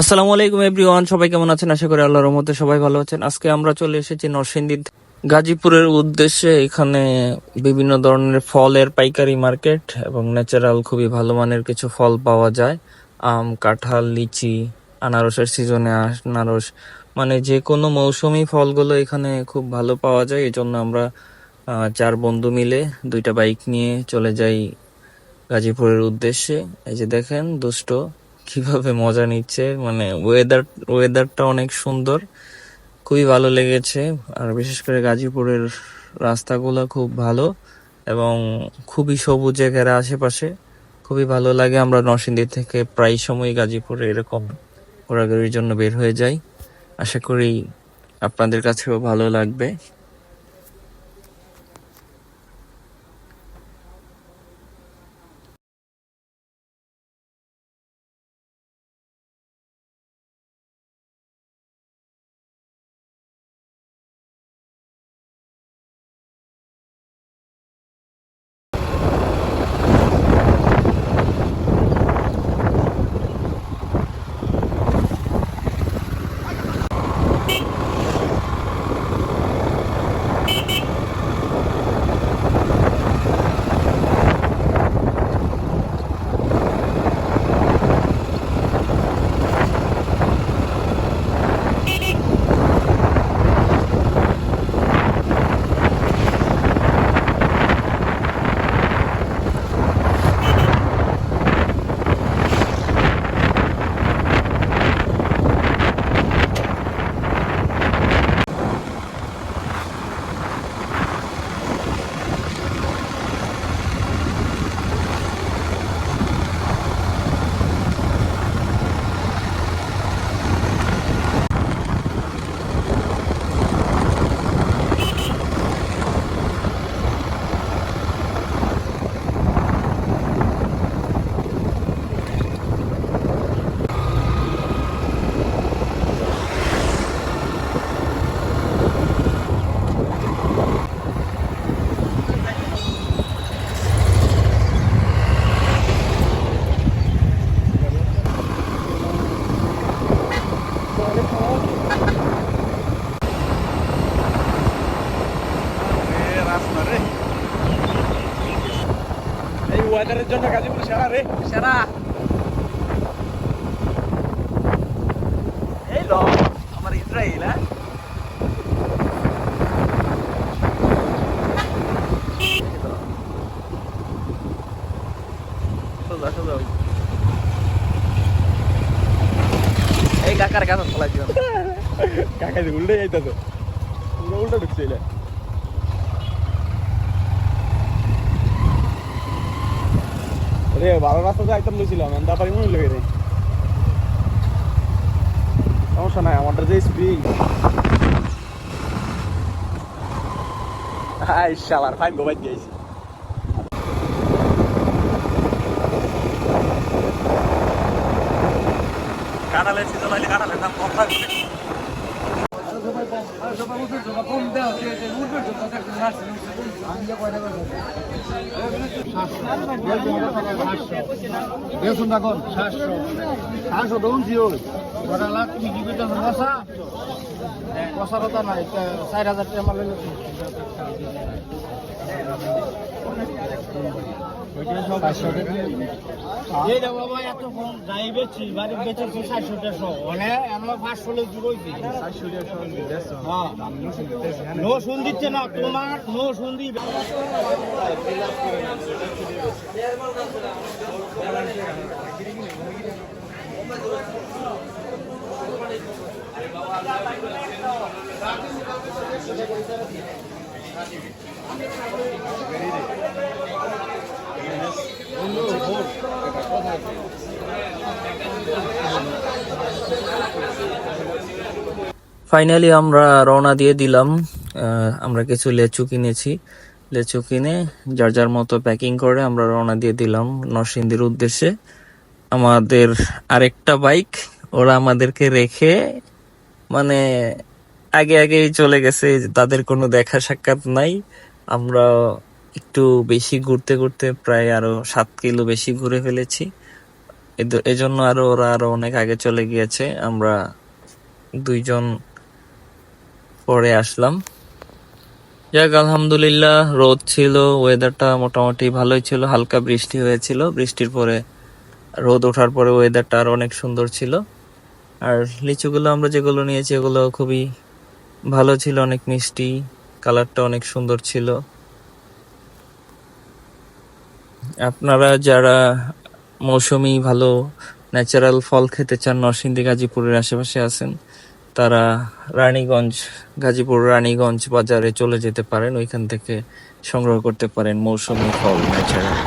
আসসালামু আলাইকুম এভরিওয়ান সবাই কেমন আছেন? আশা করি আল্লাহর রহমতে সবাই ভালো আছেন। আজকে আমরা চলে এসেছি নরসিংদী গাজীপুরের উদ্দেশ্যে। এখানে বিভিন্ন ধরনের ফলের পাইকারি মার্কেট এবং ন্যাচারাল খুবই ভালো মানের কিছু ফল পাওয়া যায়। আম, কাঁঠাল, লিচি, আনারসের সিজনে আনারস মানে যে কোনো মৌসুমী ফলগুলো এখানে খুব ভালো পাওয়া যায়। এই জন্য আমরা চার বন্ধু মিলে দুইটা বাইক নিয়ে চলে যাই গাজীপুরের উদ্দেশ্যে। এই যে দেখেন, দুষ্ট কীভাবে মজা নিচ্ছে মানে ওয়েদার ওয়েদারটা অনেক সুন্দর, খুবই ভালো লেগেছে, আর বিশেষ করে গাজীপুরের রাস্তাগুলো খুব ভালো, এবং খুবই সবুজে ঘেরা আশেপাশে, খুবই ভালো লাগে, আমরা নরসিংদী থেকে প্রায় সময় গাজীপুরে এরকম ঘোরাঘুরির জন্য বের হয়ে যাই, আশা করি আপনাদের কাছেও ভালো লাগবে। ওয়েদারের জন্য গাজীপুর সেরা রে। সেরা। এই লো আমার ইসরায়েল হ্যাঁ। এই কাকার কাছে ফলাই দিও কাকা যে উল্টে যাইতাছে। পুরো উল্টা ঢুকছে রে ভালো রাস্তা দিয়ে আইতাম লইছিলাম আমি তারপরে মনে লেগে রে সমস্যা নাই, আমারটা যে স্পিড হাই শালার ফাইন গোবাই দিয়েছি কাঁঠালের সিজন দাম কম থাকবে। বেসন রাখুন সাতশো। সাতশো ধরুন জিও ওটা লাখ বিক্রি করতে হবে বসা বসার কথা নাই চার হাজার টাকা মাল জুড়েছি হ্যাঁ। দিচ্ছে না তোমার নো শুন দিবে। ফাইনালি আমরা রওনা দিয়ে দিলাম আমরা কিছু লেচু কিনেছি। লেচু কিনে যার যার মতো প্যাকিং করে আমরা রওনা দিয়ে দিলাম নরসিংদীর উদ্দেশ্যে। আমাদের আরেকটা বাইক ওরা আমাদেরকে রেখে মানে আগে আগেই চলে গেছে, তাদের কোনো দেখা সাক্ষাৎ নাই। আমরা একটু বেশি ঘুরতে ঘুরতে প্রায় আরও সাত কিলো বেশি ঘুরে ফেলেছি। এজন্য আরও ওরা আরও অনেক আগে চলে গিয়েছে। আমরা দুইজন পরে আসলাম। যাক, আলহামদুলিল্লাহ রোদ ছিল ওয়েদারটা মোটামুটি ভালোই ছিল, হালকা বৃষ্টি হয়েছিল। বৃষ্টির পরে, রোদ ওঠার পরে ওয়েদারটা আর অনেক সুন্দর ছিল। আর লিচুগুলো আমরা যেগুলো নিয়েছি, ওগুলো খুবই ভালো ছিল, অনেক মিষ্টি কালারটা অনেক সুন্দর ছিল। আপনারা যারা মৌসুমি ভালো ন্যাচারাল ফল খেতে চান, নরসিংদী, গাজীপুরের আশেপাশে আছেন, তারা রানীগঞ্জ, গাজীপুর রানীগঞ্জ বাজারে চলে যেতে পারেন। ওইখান থেকে সংগ্রহ করতে পারেন মৌসুমি ফল ন্যাচারাল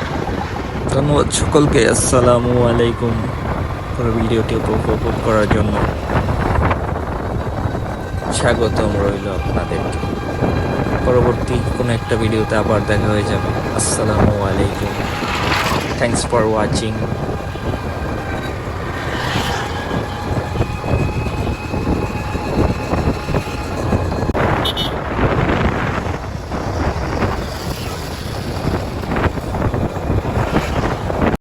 ধন্যবাদ সকলকে। আসসালামু আলাইকুম পুরো ভিডিওটি উপভোগ করার জন্য। স্বাগতম রইল আপনাদেরকে। পরবর্তী কোনো একটা ভিডিওতে আবার দেখা হয়ে যাবে। আসসালামু আলাইকুম। Thanks for watching